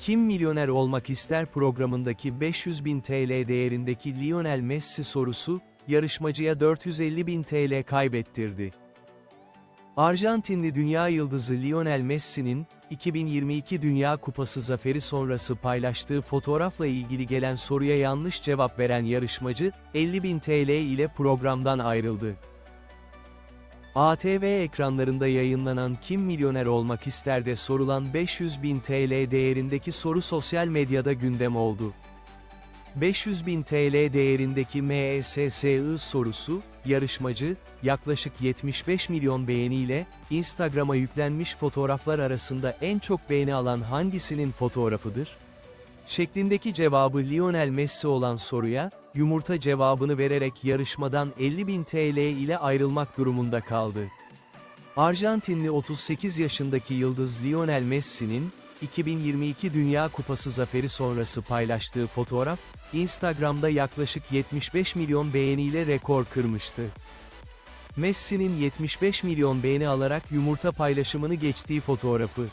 Kim Milyoner Olmak İster programındaki 500 bin TL değerindeki Lionel Messi sorusu, yarışmacıya 450 bin TL kaybettirdi. Arjantinli dünya yıldızı Lionel Messi'nin, 2022 Dünya Kupası zaferi sonrası paylaştığı fotoğrafla ilgili gelen soruya yanlış cevap veren yarışmacı, 50 bin TL ile programdan ayrıldı. ATV ekranlarında yayınlanan Kim Milyoner Olmak İster'de sorulan 500 bin TL değerindeki soru sosyal medyada gündem oldu. 500 bin TL değerindeki MESSI sorusu, yarışmacı, yaklaşık 75 milyon beğeniyle, Instagram'a yüklenmiş fotoğraflar arasında en çok beğeni alan hangisinin fotoğrafıdır? Şeklindeki cevabı Lionel Messi olan soruya, yumurta cevabını vererek yarışmadan 50 bin TL ile ayrılmak durumunda kaldı. Arjantinli 38 yaşındaki yıldız Lionel Messi'nin, 2022 Dünya Kupası zaferi sonrası paylaştığı fotoğraf, Instagram'da yaklaşık 75 milyon beğeniyle rekor kırmıştı. Messi'nin 75 milyon beğeni alarak yumurta paylaşımını geçtiği fotoğrafı,